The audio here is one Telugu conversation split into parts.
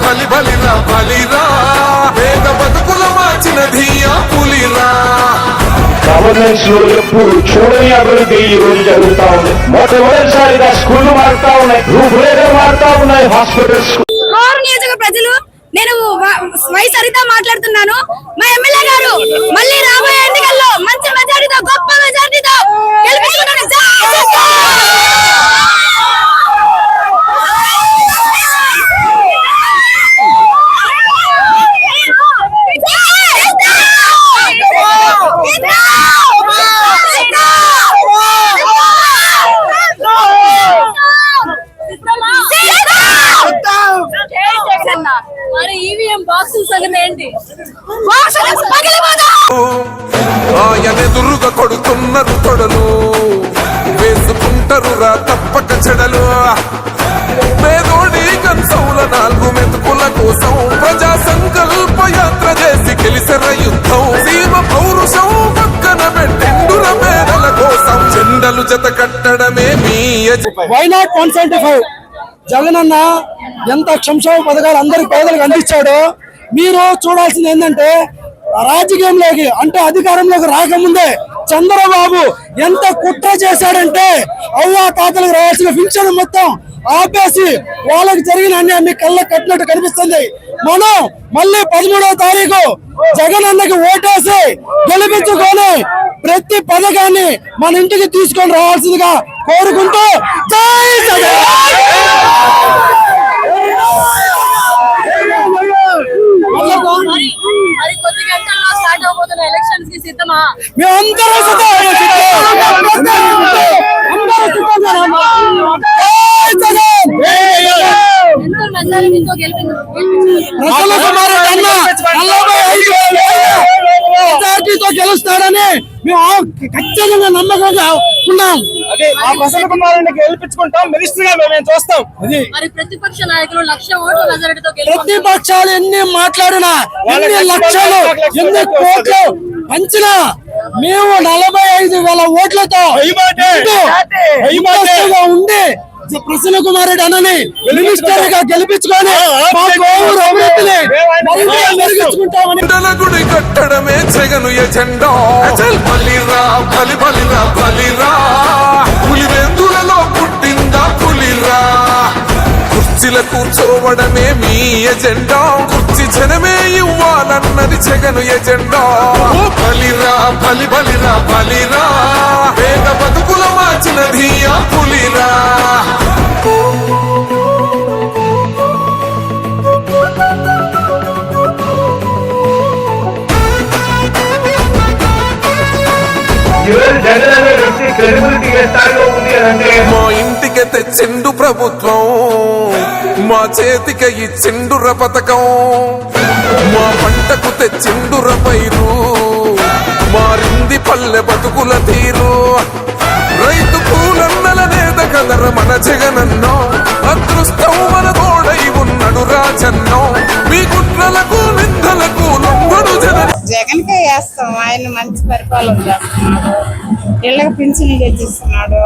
బలి బలిరా బలిరా పేద బతుకుల మార్చిన ధీయా పులిరా గవర్నెన్స్లో ఎప్పుడు చూడని అభివృద్ధి ఈ రోజు జరుగుతా ఉంది. మొట్టమొదటిసారిగా స్కూళ్ళు మారుతా ఉన్నాయి. రూపురేఖలు మారుతా ఉన్నాయి. హాస్పిటల్స్ కోరు నియోజక ప్రజలు నేను వ- వై సరిత మాట్లాడుతున్నాను. మా ఎమ్మెల్యే గారు మళ్ళీ రాబోయే ఎన్నికల్లో మంచి మెజారిటీతో గొప్ప మెజారిటీతో ఏంటి ఆయనెదురుగా కొడుతున్నారు తొడలు వేసుకుంటారు రా తప్పక చెడలు. పేదోడి కంచౌల నాలుగు మెతుకుల కోసం ప్రజా సంకల్ప యాత్ర చేసి గెలిసిన యుద్ధం. సీమ పౌరుషం పక్కన పెట్టిండుల పేదల కోసం చెండలు జత కట్టడమే మీ why not one seventy five Jagan అన్న ఎంత సంక్షేమ పథకాలు అందరికి పేదలకు అందించాడో మీరు చూడాల్సింది ఏంటంటే రాజకీయంలోకి అంటే అధికారంలోకి రాకముందే చంద్రబాబు ఎంత కుట్ర చేశాడంటే అవ్వా తాతలకు రావాల్సిన పింఛన్ మొత్తం ఆపేసి వాళ్ళకి జరిగిన అన్యాయం మీ కళ్ళకు కట్టినట్టు కనిపిస్తుంది. మనం మళ్ళీ పదమూడవ తారీఖు జగన్ అన్నకి ఓటేసి గెలిపించుకొని ప్రతి పథకాన్ని మన ఇంటికి తీసుకొని రావాల్సిందిగా కోరుకుంటూ జై జగన్! సిద్ధమా? మేమందరూ మెజారిటీతో గెలుస్తాడని మేము ఖచ్చితంగా నమ్మకంగా ఉన్నాం. గెలిపించుకుంటాం మినిస్టర్గా మేము చూస్తాం? అది. మరి ప్రతిపక్ష నాయకులు లక్ష ఓట్ల మెజారిటీతో ప్రతిపక్షాలు ఎన్ని మాట్లాడినా ఎన్ని లక్షలు ఎన్ని కోట్లు పంచినా మేము నలభై ఐదు వేల ఓట్లతో ఉండి ప్రసన్న కుమార్ రెడ్డి అన్నని మినిస్టర్గా గెలిపించుకొని కట్టడమే జగను ఎజెండా. అచల్ బలిరా బలి బలిరా బలిరా. కూర్చోవడమే మీ ఎజెండా. కుర్చీ జనమే ఇవ్వాలన్నది జగను ఎజెండా. ఓ బలిరా బలి బలిరా బలిరా. పేద బతుకుల మార్చినది ఆ పులిరా. మా ఇంటికి తెచ్చిండు ప్రభుత్వం. మా చేతికి చిండుర పథకం మా పంటకు తెచ్చిండుర పైరు మారింది పల్లె బతుకుల తీరు. రైతు పూలన్నల నేత కదర మన జగనన్నో అదృష్టం మన తోడై ఉన్నడు రాజన్నో. మీ కుట్రలకు నిందలకు లొంగడు వేస్తాం ఆయన మంచి పరిపాలన చేస్తున్నాడు ఇళ్ళకి పింఛన్లు తెచ్చిస్తున్నాడు.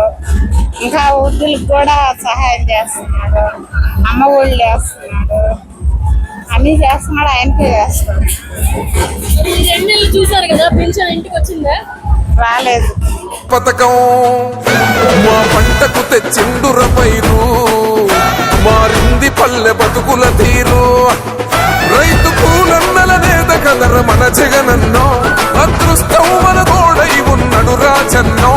ఇంకా వృద్ధులకు కూడా సహాయం చేస్తున్నాడు. అమ్మ ఒళ్ళు వేస్తున్నాడు. అన్ని చేస్తున్నాడు ఆయనకే నెలలు చూసారు కదా పెన్షన్ ఇంటికి వచ్చిందా? రాలేదు. పథకం మా పంటకు తెచ్చిండుర పైరు మారింది పల్లె బతుకుల తీరు. మన జగనన్నో అదృష్టం మన తోడై ఉన్నడు రాజన్నో.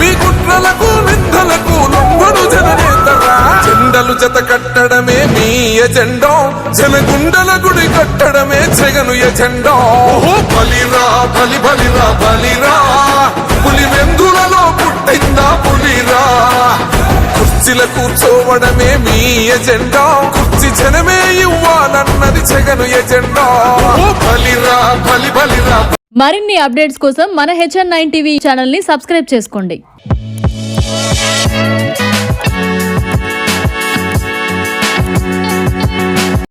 మీ కుట్రలకు నిందలకు లొంగడు జననేతరా జెండలు జత కట్టడమే మీ ఎజెండో జనగుండల గుడి కట్టడమే జగను ఎజెండో. ఓ బలిరా బలి బలిరా బలిరా. పులి వెందులలో పుట్టిందా పులిరా? కుర్చీల కూర్చోవడమే మీ ఎజెండా. కుర్చీ జనమే ఇవ్వాలన్నది జగను ఎజెండా. ఓ బలిరా బలి బలిరా. మరిన్ని అప్డేట్స్ కోసం మన హెచ్ఎన్ నైన్ టీవీ ఛానల్ని సబ్స్క్రైబ్ చేసుకోండి.